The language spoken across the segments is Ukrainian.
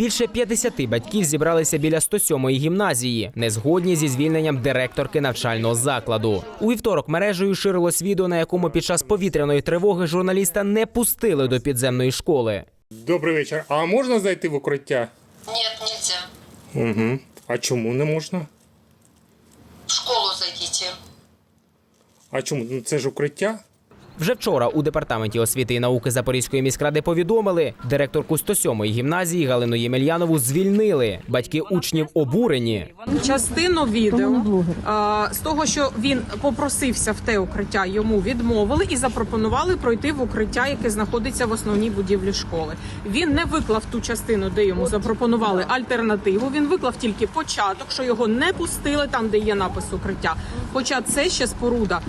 Більше 50 батьків зібралися біля 107-ї гімназії, незгодні зі звільненням директорки навчального закладу. У вівторок мережею ширилось відео, на якому під час повітряної тривоги журналіста не пустили до підземної школи. Добрий вечір. А можна зайти в укриття? Нет, нельзя. Угу. А чому не можна? В школу зайдите. А чому? Ну це ж укриття. Вже вчора у департаменті освіти і науки Запорізької міськради повідомили, директорку 107-ї гімназії Галину Ємельянову звільнили. Батьки учнів обурені. Частину відео а, з того, що він попросився в те укриття, йому відмовили і запропонували пройти в укриття, яке знаходиться в основній будівлі школи. Він не виклав ту частину, де йому запропонували альтернативу. Він виклав тільки початок, що його не пустили там, де є напис укриття. Хоча це ще споруда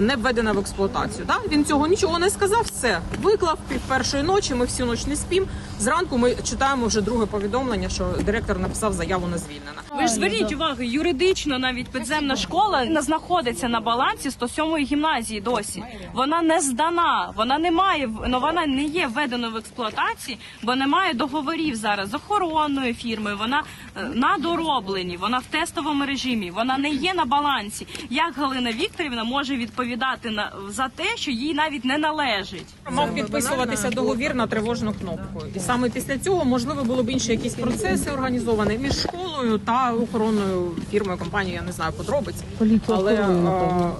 не введена в експлуатацію. Да? Він цього нічого не сказав. Все виклав пів першої ночі. Ми всю ніч не спім. Зранку ми читаємо вже друге повідомлення, що директор написав заяву на звільнення. Ви ж зверніть увагу, юридично навіть підземна школа не знаходиться на балансі 107-ї гімназії досі. Вона не здана, вона не має ну, вона не є введена в експлуатації, бо немає договорів зараз з охоронною фірмою. Вона е, на дороблені, вона в тестовому режимі, вона не є на балансі. Як Галина Вікторівна може відповідати на за те, що їй навіть не належить? Мав підписуватися договір на тривожну кнопку, і саме після цього можливо було б інші якісь процеси організовані між школою та охоронною фірмою, компанією, я не знаю подробиць. Але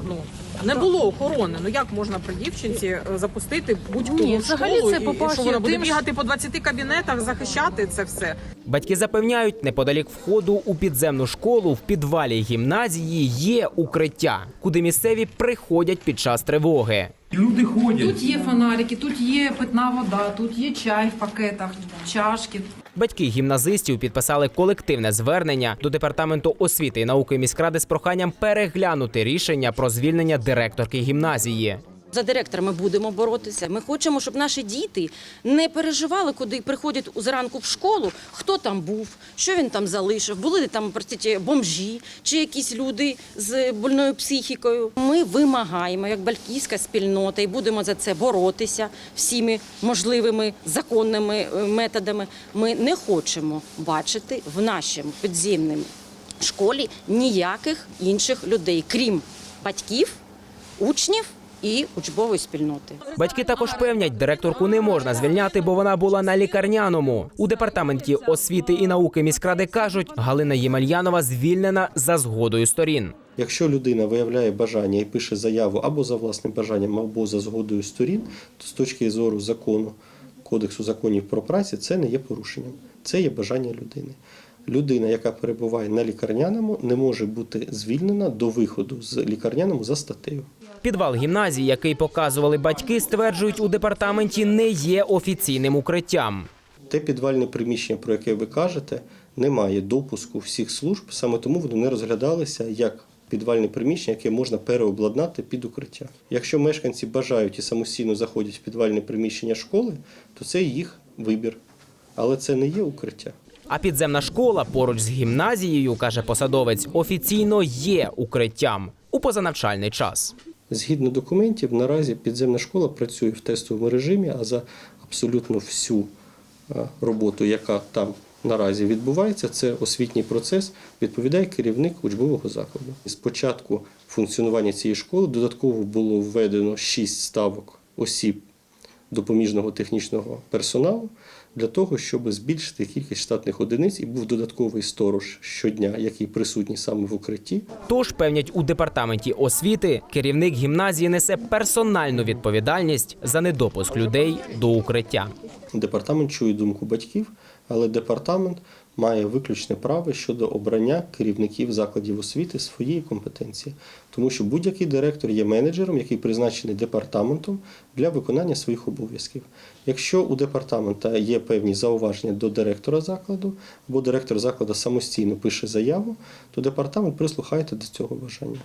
ну не було охорони. Ну як можна при дівчинці е, запустити будь-кого Ні, в взагалі школу, це і- і що вона буде тим, бігати по 20 кабінетах, захищати це все. Батьки запевняють, неподалік входу у підземну школу в підвалі гімназії є укриття, куди місцеві приходять під час тривоги. Люди ходять. Тут є фонарики, тут є питна вода, тут є чай в пакетах, чашки. Батьки гімназистів підписали колективне звернення до департаменту освіти і науки міськради з проханням переглянути рішення про звільнення директорки гімназії. За директора ми будемо боротися. Ми хочемо, щоб наші діти не переживали, куди приходять зранку в школу, хто там був, що він там залишив, були ли там простіть, бомжі чи якісь люди з больною психікою. Ми вимагаємо, як батьківська спільнота, і будемо за це боротися всіми можливими законними е, методами. Ми не хочемо бачити в нашому підземному школі ніяких інших людей, крім батьків, учнів і учбової спільноти. Батьки також певнять, директорку не можна звільняти, бо вона була на лікарняному. У департаменті освіти і науки міськради кажуть, Галина Ємельянова звільнена за згодою сторін. Якщо людина виявляє бажання і пише заяву або за власним бажанням, або за згодою сторін, то з точки зору закону Кодексу законів про працю це не є порушенням. Це є бажання людини. Людина, яка перебуває на лікарняному, не може бути звільнена до виходу з лікарняному за статтею. Підвал гімназії, який показували батьки, стверджують у департаменті, не є офіційним укриттям. Те підвальне приміщення, про яке ви кажете, не має допуску всіх служб, саме тому воно не розглядалося як підвальне приміщення, яке можна переобладнати під укриття. Якщо мешканці бажають і самостійно заходять в підвальне приміщення школи, то це їх вибір. Але це не є укриття. А підземна школа поруч з гімназією, каже посадовець, офіційно є укриттям у позанавчальний час. Згідно документів, наразі підземна школа працює в тестовому режимі, а за абсолютно всю е, роботу, яка там наразі відбувається, це освітній процес, відповідає керівник учбового закладу. З початку функціонування цієї школи додатково було введено 6 ставок осіб допоміжного технічного персоналу для того, щоб збільшити кількість штатних одиниць і був додатковий сторож щодня, який присутній саме в укритті. Тож певнять у департаменті освіти, керівник гімназії несе персональну відповідальність за недопуск людей до укриття. Департамент чує думку батьків, але департамент має виключне право щодо обрання керівників закладів освіти своєї компетенції, тому що будь-який директор є менеджером, який призначений департаментом для виконання своїх обов'язків. Якщо у департамента є певні зауваження до директора закладу, або директор закладу самостійно пише заяву, то департамент прислухається до цього бажання.